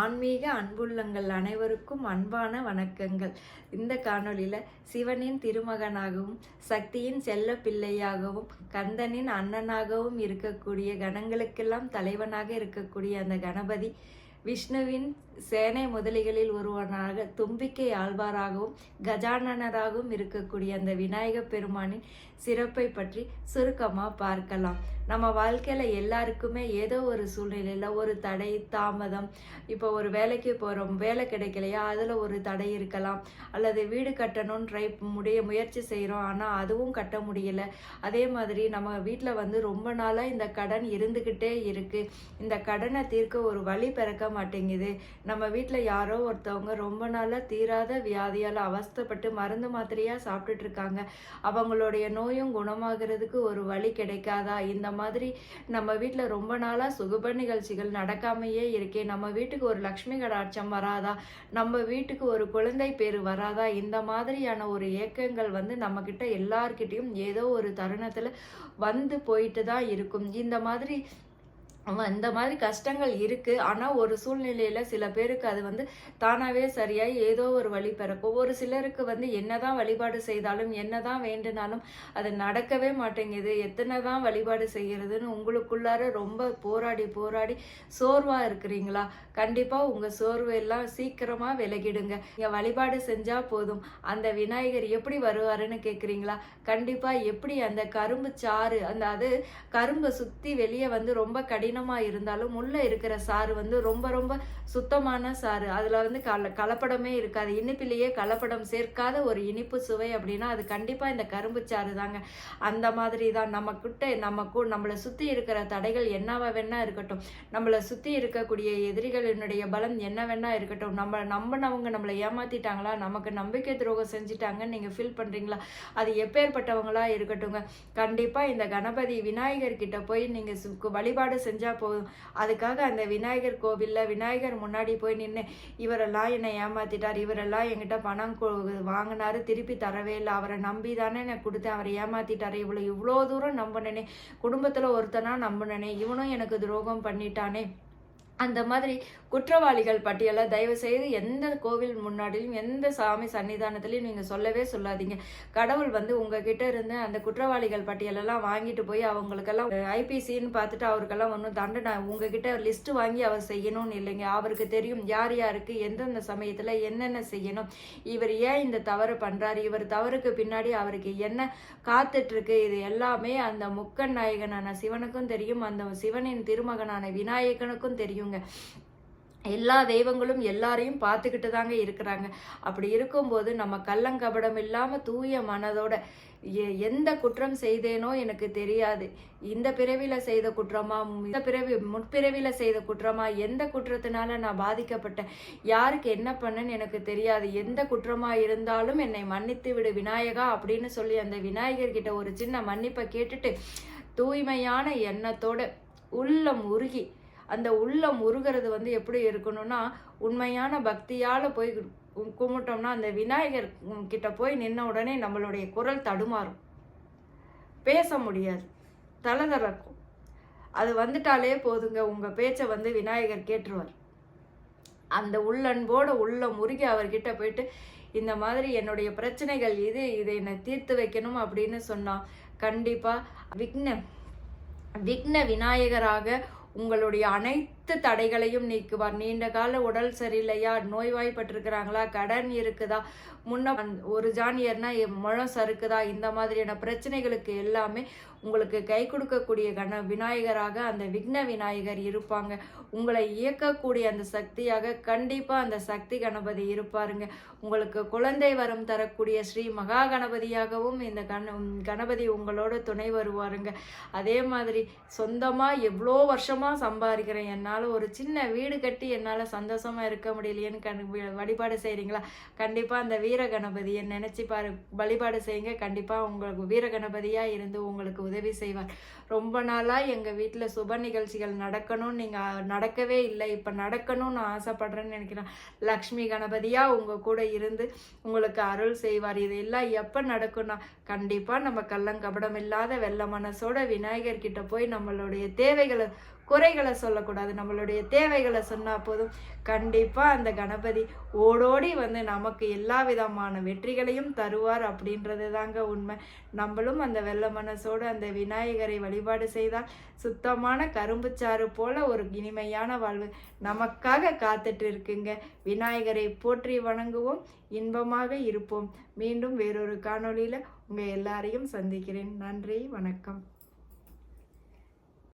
ஆன்மீக அன்புள்ளங்கள் அனைவருக்கும் அன்பான வணக்கங்கள். இந்த காணொளியில் சிவனின் திருமகனாகவும் சக்தியின் செல்ல பிள்ளையாகவும் கந்தனின் அண்ணனாகவும் இருக்கக்கூடிய கணங்களுக்கெல்லாம் தலைவனாக இருக்கக்கூடிய அந்த கணபதி விஷ்ணுவின் சேனை முதலிகளில் ஒருவனாக தும்பிக்கை ஆழ்வாராகவும் கஜானனராகவும் இருக்கக்கூடிய அந்த விநாயகப் பெருமானின் சிறப்பை பற்றி சுருக்கமாக பார்க்கலாம். நம்ம வாழ்க்கையில் எல்லாருக்குமே ஏதோ ஒரு சூழ்நிலையில் ஒரு தடை தாமதம் இப்போ ஒரு வேலைக்கு போகிறோம் வேலை கிடைக்கலையா அதில் ஒரு தடை இருக்கலாம். அல்லது வீடு கட்டணும்னு ட்ரை முடிய முயற்சி செய்கிறோம் ஆனால் அதுவும் கட்ட முடியல. அதே மாதிரி நம்ம வீட்டில் வந்து ரொம்ப நாளாக இந்த கடன் இருந்துக்கிட்டே இருக்குது இந்த கடனை தீர்க்க ஒரு வழி பிறக்க மாட்டேங்குது. நம்ம வீட்டில் யாரோ ஒருத்தவங்க ரொம்ப நாளாக தீராத வியாதியால் அவஸ்தைப்பட்டு மருந்து மாத்திரையாக சாப்பிட்டுட்டு இருக்காங்க. அவங்களுடைய நோயும் குணமாகிறதுக்கு ஒரு வழி கிடைக்காதா? இந்த மாதிரி நம்ம வீட்டில் ரொம்ப நாளாக சுகப நிகழ்ச்சிகள் நடக்காமையே இருக்கே. நம்ம வீட்டுக்கு ஒரு லக்ஷ்மி கடாட்சம் வராதா? நம்ம வீட்டுக்கு ஒரு குழந்தை பேர் வராதா? இந்த மாதிரியான ஒரு ஏக்கங்கள் வந்து நம்மக்கிட்ட எல்லார்கிட்டயும் ஏதோ ஒரு தருணத்தில் வந்து போயிட்டு தான் இருக்கும். இந்த மாதிரி ஆமாம் இந்த மாதிரி கஷ்டங்கள் இருக்கு. ஆனால் ஒரு சூழ்நிலையில சில பேருக்கு அது வந்து தானாகவே சரியாய் ஏதோ ஒரு வழி பிறக்கும். ஒரு சிலருக்கு வந்து என்னதான் வழிபாடு செய்தாலும் என்னதான் வேண்டுனாலும் அது நடக்கவே மாட்டேங்குது. எத்தனை தான் வழிபாடு செய்கிறதுன்னு உங்களுக்குள்ளார ரொம்ப போராடி போராடி சோர்வாக இருக்கிறீங்களா? கண்டிப்பாக உங்கள் சோர்வு எல்லாம் சீக்கிரமாக விலகிடுங்க. நீங்கள் வழிபாடு செஞ்சால் போதும். அந்த விநாயகர் எப்படி வருவாருன்னு கேட்குறீங்களா கண்டிப்பாக எப்படி அந்த கரும்பு சாறு அந்த அது கரும்பை சுற்றி வெளியே வந்து ரொம்ப கடினமா இருந்தாலும் உள்ள இருக்கிற சாறு வந்து ரொம்ப ரொம்ப சுத்தமான சாறு. அதுல வந்து கல கலப்படமே இருக்காது. இனிப்பிலேயே கலப்படம் சேர்க்காத ஒரு இனிப்பு சுவை அப்படின்னா அது கண்டிப்பா இந்த கரும்பு சாறு தாங்க. அந்த மாதிரி தான் நம்ம கிட்ட நம்ம நம்மளை சுத்தி இருக்கிற தடைகள் என்னவா வேணா இருக்கட்டும். நம்மளை சுத்தி இருக்கக்கூடிய எதிரிகளினுடைய பலம் என்ன வேணா இருக்கட்டும். நம்ம நம்பினவங்க நம்மளை ஏமாத்திட்டாங்களா? நமக்கு நம்பிக்கை துரோகம் செஞ்சுட்டாங்கன்னு நீங்க ஃபீல் பண்றீங்களா? அது எப்பேற்பட்டவங்களா இருக்கட்டுங்க கண்டிப்பா இந்த கணபதி விநாயகர் கிட்ட போய் நீங்க வழிபாடு செஞ்சு போதும். அதுக்காக அந்த விநாயகர் கோவிலில் விநாயகர் முன்னாடி போய் நின்று இவரெல்லாம் என்னை ஏமாத்திட்டார். இவரெல்லாம் என்கிட்ட பணம் வாங்கினார். திருப்பி தரவே இல்லை. அவரை நம்பி தானே நான் கொடுத்தேன். அவரை ஏமாத்திட்டார். இவ்வளோ இவ்வளோ தூரம் நம்பினேனே. குடும்பத்தில் ஒருத்தனா நம்பினேனே. இவனும் எனக்கு துரோகம் பண்ணிட்டானே. அந்த மாதிரி குற்றவாளிகள் பட்டியலை தயவு செய்து எந்த கோவில் முன்னாடியும் எந்த சாமி சன்னிதானத்துலையும் நீங்கள் சொல்லவே சொல்லாதீங்க. கடவுள் வந்து உங்ககிட்ட இருந்து அந்த குற்றவாளிகள் பட்டியலெல்லாம் வாங்கிட்டு போய் அவங்களுக்கெல்லாம் ஐபிசின்னு பார்த்துட்டு அவருக்கெல்லாம் ஒன்றும் தண்டனை உங்ககிட்ட லிஸ்ட் வாங்கி அவர் செய்யணும்னு இல்லைங்க. அவருக்கு தெரியும் யார் யாருக்கு எந்தெந்த சமயத்தில் என்னென்ன செய்யணும். இவர் ஏன் இந்த தவறு பண்ணுறாரு இவர் தவறுக்கு பின்னாடி அவருக்கு என்ன காத்துட்ருக்கு? இது எல்லாமே அந்த முக்கன் நாயகனான சிவனுக்கும் தெரியும் அந்த சிவனின் திருமகனான விநாயகனுக்கும் தெரியும். முடியுங்க. எல்லா தெய்வங்களும் எல்லாரையும் பார்த்துக்கிட்டு தாங்க இருக்கிறாங்க. அப்படி இருக்கும்போது நம்ம கள்ளங்கபடம் இல்லாமல் தூய மனதோட எ- எந்த குற்றம் செய்தேனோ எனக்கு தெரியாது. இந்த பிறவியில் செய்த குற்றமா இந்த பிறவி முற்பிறவியில் செய்த குற்றமா எந்த குற்றத்தினால நான் பாதிக்கப்பட்டேன்? யாருக்கு என்ன பண்ணேன்னு எனக்கு தெரியாது. எந்த குற்றமா இருந்தாலும் என்னை மன்னித்து விடு விநாயகா அப்படின்னு சொல்லி அந்த விநாயகர்கிட்ட ஒரு சின்ன மன்னிப்பை கேட்டுட்டு தூய்மையான எண்ணத்தோட உள்ளம் உருகி அந்த உள்ளம் உருகிறது வந்து எப்படி இருக்கணும்னா உண்மையான பக்தியால் போய் கும்பிட்டோம்னா அந்த விநாயகர் கிட்ட போய் நின்ன உடனே நம்மளுடைய குரல் தடுமாறும். பேச முடியாது. தலை தளக்கும் அது வந்துட்டாலே போதுங்க. உங்கள் பேச்சை வந்து விநாயகர் கேட்டுருவார். அந்த உள்ளன்போட உள்ள முருகி அவர்கிட்ட போயிட்டு இந்த மாதிரி என்னுடைய பிரச்சனைகள் இது இதை என்னை தீர்த்து வைக்கணும் அப்படின்னு சொன்னால் கண்டிப்பாக விக்ன விக்ன விநாயகராக உங்களுடைய அனைத்து தடைகளையும் நீக்குவார். நீண்ட கால உடல் சரியில்லையா? நோய்வாய்ப்பட்டிருக்கிறாங்களா? கடன் இருக்குதா? முன்ன ஒரு ஜானியர்னா என் முழம் சறுக்குதா? இந்த மாதிரியான பிரச்சனைகளுக்கு எல்லாமே உங்களுக்கு கை கொடுக்கக்கூடிய கண விநாயகராக அந்த விக்ன விநாயகர் இருப்பாங்க. உங்களை இயக்கக்கூடிய அந்த சக்தியாக கண்டிப்பாக அந்த சக்தி கணபதி இருப்பாருங்க. உங்களுக்கு குழந்தை வரம் தரக்கூடிய ஸ்ரீ மகா கணபதியாகவும் இந்த கண கணபதி உங்களோட துணை வருவாருங்க. அதே மாதிரி சொந்தமாக எவ்வளோ வருஷமாக சம்பாதிக்கிறேன் என்ன என்னால் ஒரு சின்ன வீடு கட்டி என்னால் சந்தோஷமாக இருக்க முடியலையேன்னு கண் வழிபாடு செய்கிறீங்களா கண்டிப்பாக அந்த வீர கணபதியை நினச்சி பாரு. வழிபாடு செய்யுங்க. கண்டிப்பாக உங்களுக்கு வீர கணபதியாக இருந்து உங்களுக்கு உதவி செய்வார். ரொம்ப நாளாக எங்கள் வீட்டில் சுப நிகழ்ச்சிகள் நடக்கணும்னு நீங்கள் நடக்கவே இல்லை. இப்போ நடக்கணும்னு நான் ஆசைப்படுறேன்னு நினைக்கிறேன். லக்ஷ்மி கணபதியாக உங்கள் கூட இருந்து உங்களுக்கு அருள் செய்வார். இதெல்லாம் எப்போ நடக்கும்னா கண்டிப்பாக நம்ம கள்ளங்கபடம் இல்லாத வெள்ள மனசோட விநாயகர்கிட்ட போய் நம்மளுடைய தேவைகளை குறைகளை சொல்லக்கூடாது. நம்மளுடைய தேவைகளை சொன்னால் போதும். கண்டிப்பாக அந்த கணபதி ஓடோடி வந்து நமக்கு எல்லா விதமான வெற்றிகளையும் தருவார் அப்படின்றது தாங்க உண்மை. நம்மளும் அந்த வெள்ள மனசோடு அந்த விநாயகரை வழிபாடு செய்தால் சுத்தமான கரும்புச்சாறு போல ஒரு இனிமையான வாழ்வு நமக்காக காத்துட்டு இருக்குங்க. விநாயகரை போற்றி வணங்குவோம். இன்பமாக இருப்போம். மீண்டும் வேறொரு காணொளியில் உங்கள் எல்லாரையும் சந்திக்கிறேன். நன்றி வணக்கம்.